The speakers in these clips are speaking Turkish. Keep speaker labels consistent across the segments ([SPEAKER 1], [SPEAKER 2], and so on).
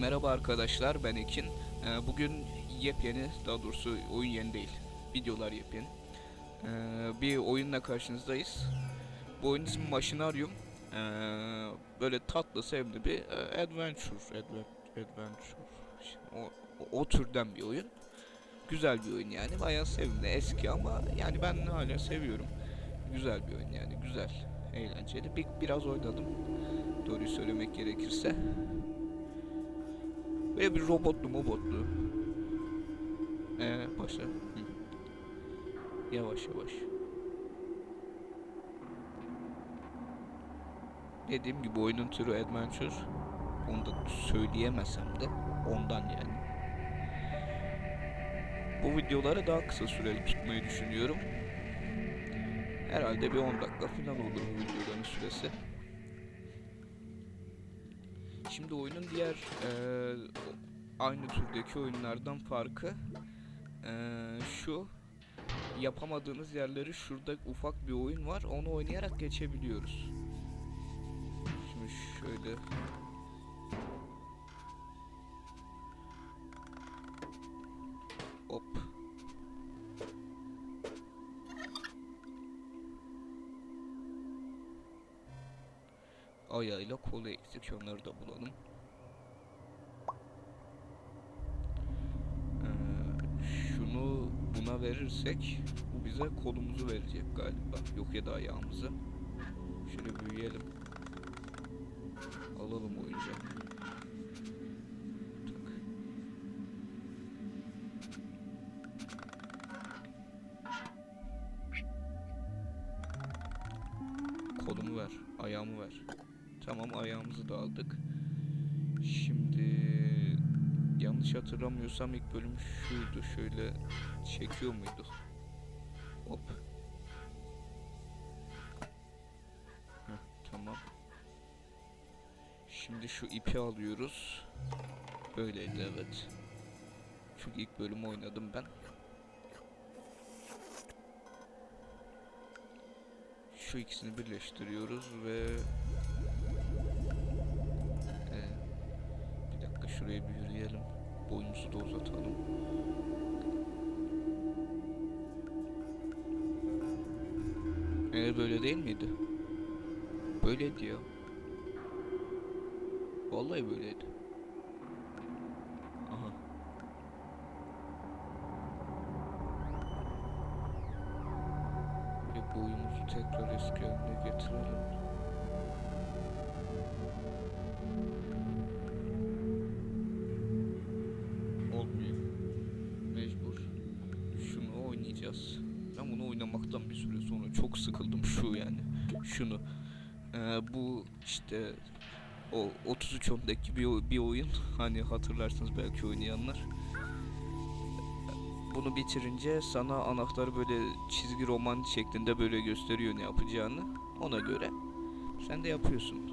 [SPEAKER 1] Merhaba arkadaşlar ben Ekin. Ee, bugün yepyeni daha doğrusu oyun yeni değil. Videolar yepyeni. Ee, bir oyunla karşınızdayız. Bu oyun ismi Machinarium. Ee, böyle tatlı sevimli bir e, adventure, adve- adventure. O, o, o türden bir oyun. Güzel bir oyun yani. Bayağı sevimli, eski ama yani ben hala seviyorum. Güzel bir oyun yani, güzel, eğlenceli. Bir, biraz oynadım. Doğruyu söylemek gerekirse. Ve bir robotlu mobotlu. Ee, başla. Yavaş yavaş. Dediğim gibi oyunun türü adventure. Onu da söyleyemesem de ondan yani. Bu videoları daha kısa süreli tutmayı düşünüyorum. Herhalde bir 10 dakika falan olur bu videoların süresi. Şimdi oyunun diğer eee, aynı türdeki oyunlardan farkı eee, şu yapamadığınız yerleri şurada ufak bir oyun var onu oynayarak geçebiliyoruz. Şimdi şöyle ayağıyla kolu eksik onları da bulalım. Ee, şunu buna verirsek bu bize kolumuzu verecek galiba. Yok ya da ayağımızı. Şöyle büyüyelim. Alalım oyuncağı. Kolumu ver, ayağımı ver. Tamam ayağımızı da aldık. Şimdi yanlış hatırlamıyorsam ilk bölüm şuydu. Şöyle çekiyor muydu? Hop. Heh, tamam. Şimdi şu ipi alıyoruz. Böyleydi evet. Çünkü ilk bölümü oynadım ben. Şu ikisini birleştiriyoruz ve ee, bir dakika şuraya bir yürüyelim. Boyumuzu da uzatalım. Ee, böyle değil miydi? Böyleydi ya. Vallahi böyleydi. Aha. Ve boyumuzu tekrar eski haline getirelim. Oynayacağız. Ben bunu oynamaktan bir süre sonra çok sıkıldım şu yani. Şunu. Ee, bu işte o 33-10'daki bir, oy- bir oyun. Hani hatırlarsınız belki oynayanlar. Bunu bitirince sana anahtarı böyle çizgi roman şeklinde böyle gösteriyor ne yapacağını. Ona göre sen de yapıyorsun.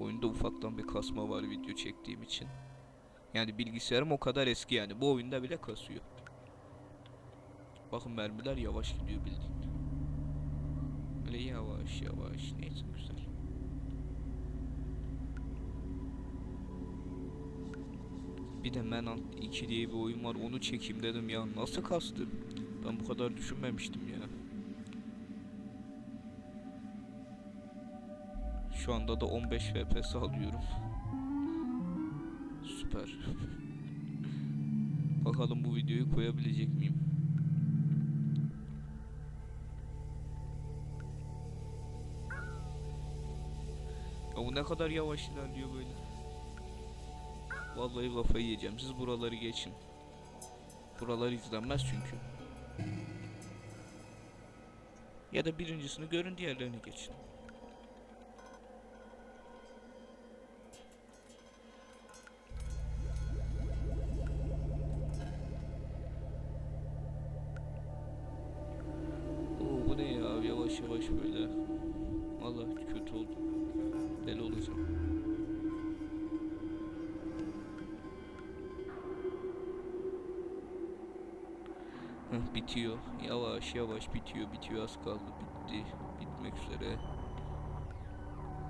[SPEAKER 1] Oyunda ufaktan bir kasma var video çektiğim için. Yani bilgisayarım o kadar eski yani. Bu oyunda bile kasıyor. Bakın mermiler yavaş gidiyor bildiğin. Böyle yavaş yavaş. Neyse güzel. Bir de Manhunt 2 diye bir oyun var. Onu çekeyim dedim ya. Nasıl kastı? Ben bu kadar düşünmemiştim ya. Şu anda da 15 FPS alıyorum. Süper. Bakalım bu videoyu koyabilecek miyim? Ya bu ne kadar yavaş ilerliyor böyle. Vallahi kafayı yiyeceğim. Siz buraları geçin. Buralar izlenmez çünkü. Ya da birincisini görün diğerlerini geçin. Heh, bitiyor. Yavaş yavaş bitiyor. Bitiyor az kaldı. Bitti. Bitmek üzere.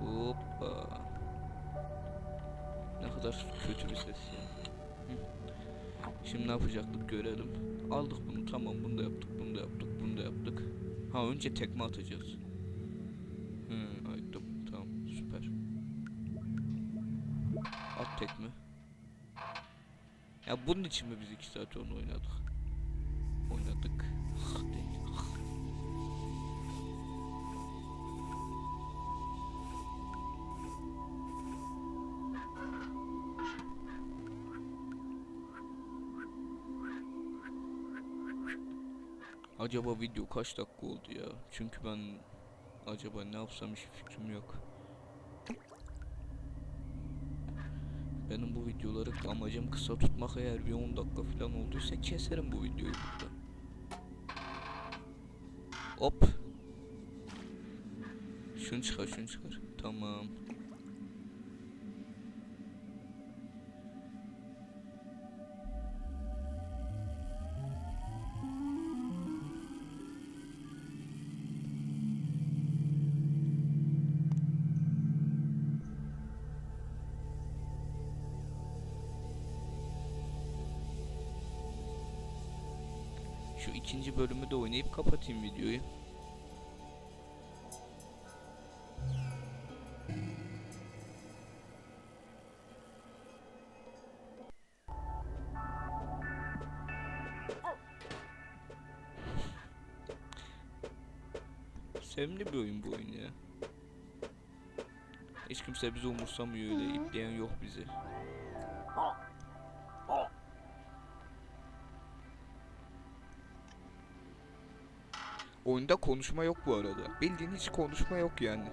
[SPEAKER 1] Hoppa. kadar kötü bir ses ya. Şimdi ne yapacaktık görelim. Aldık bunu tamam bunu da yaptık bunu da yaptık bunu da yaptık. Ha önce tekme atacağız. Hı, At tekme. Ya bunun için mi biz iki saat onu oynadık? Oynadık. Acaba video kaç dakika oldu ya? Çünkü ben acaba ne yapsam hiç fikrim yok. Benim bu videoları amacım kısa tutmak eğer bir 10 dakika falan olduysa keserim bu videoyu burada. Hop. Şunu çıkar şunu çıkar. Tamam. Şu ikinci bölümü de oynayıp kapatayım videoyu. Sevimli bir oyun bu oyun ya. Hiç kimse bizi umursamıyor öyle ipleyen yok bizi. Oyunda konuşma yok bu arada. Bildiğin hiç konuşma yok yani.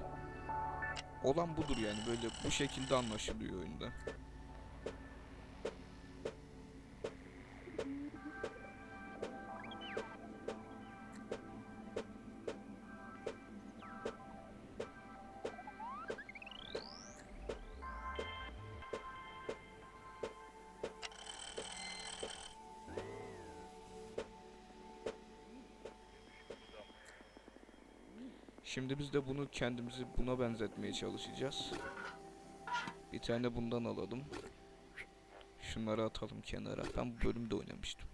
[SPEAKER 1] Olan budur yani böyle bu şekilde anlaşılıyor oyunda. Şimdi biz de bunu kendimizi buna benzetmeye çalışacağız. Bir tane bundan alalım. Şunları atalım kenara. Ben bu bölümde oynamıştım.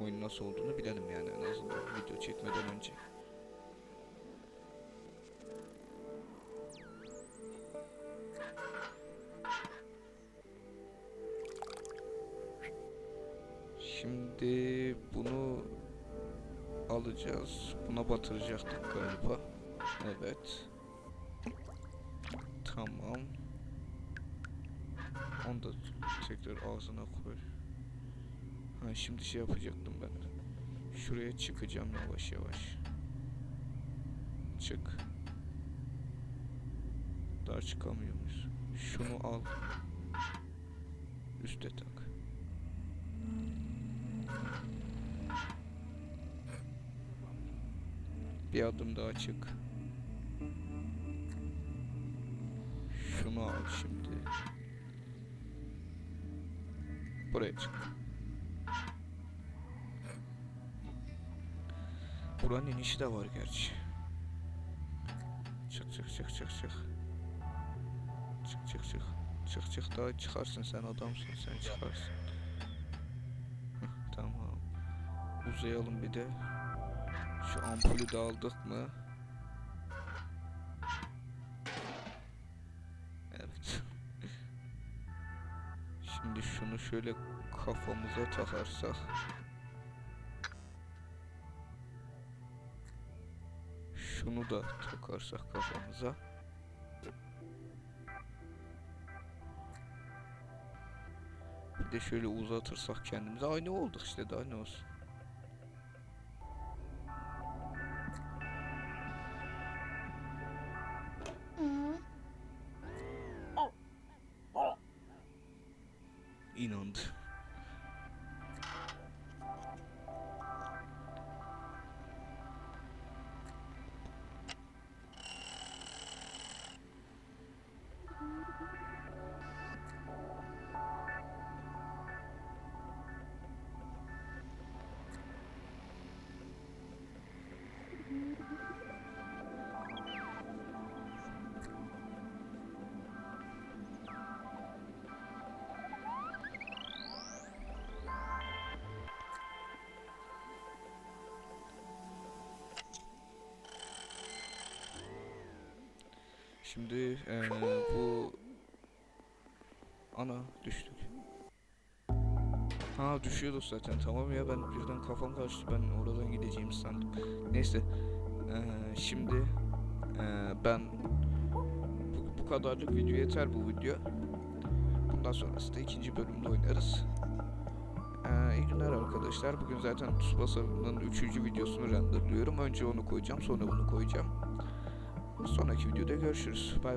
[SPEAKER 1] Oyun nasıl olduğunu bilelim yani en azından video çekmeden önce. Şimdi bunu alacağız. Buna batıracaktık galiba. Evet. Tamam. Onu da tekrar ağzına koy. Ha şimdi şey yapacaktım ben. Şuraya çıkacağım yavaş yavaş. Çık. Daha çıkamıyor muyuz? Şunu al. Üste tak. Bir adım daha çık. Şunu al şimdi. Buraya çık. Buranın inişi de var gerçi. Çık çık çık çık çık. Çık çık çık. Çık çık daha çıkarsın sen adamsın sen çıkarsın. Heh, tamam. Uzayalım bir de. Şu ampulü de aldık mı? Evet. Şimdi şunu şöyle kafamıza takarsak. Şunu da takarsak kafamıza. Bir de şöyle uzatırsak kendimize aynı olduk işte daha ne olsun. Şimdi eee, bu ana düştük. Ha düşüyorduk zaten tamam ya ben birden kafam karıştı ben oradan gideceğimi sandım. Neyse eee, şimdi eee, ben bu, bu kadarlık video yeter bu video. Bundan sonrası da ikinci bölümde oynarız. Ee, iyi günler arkadaşlar. Bugün zaten Tsubasa'nın 3. videosunu renderlıyorum. Önce onu koyacağım, sonra bunu koyacağım. Sonraki videoda görüşürüz. Bay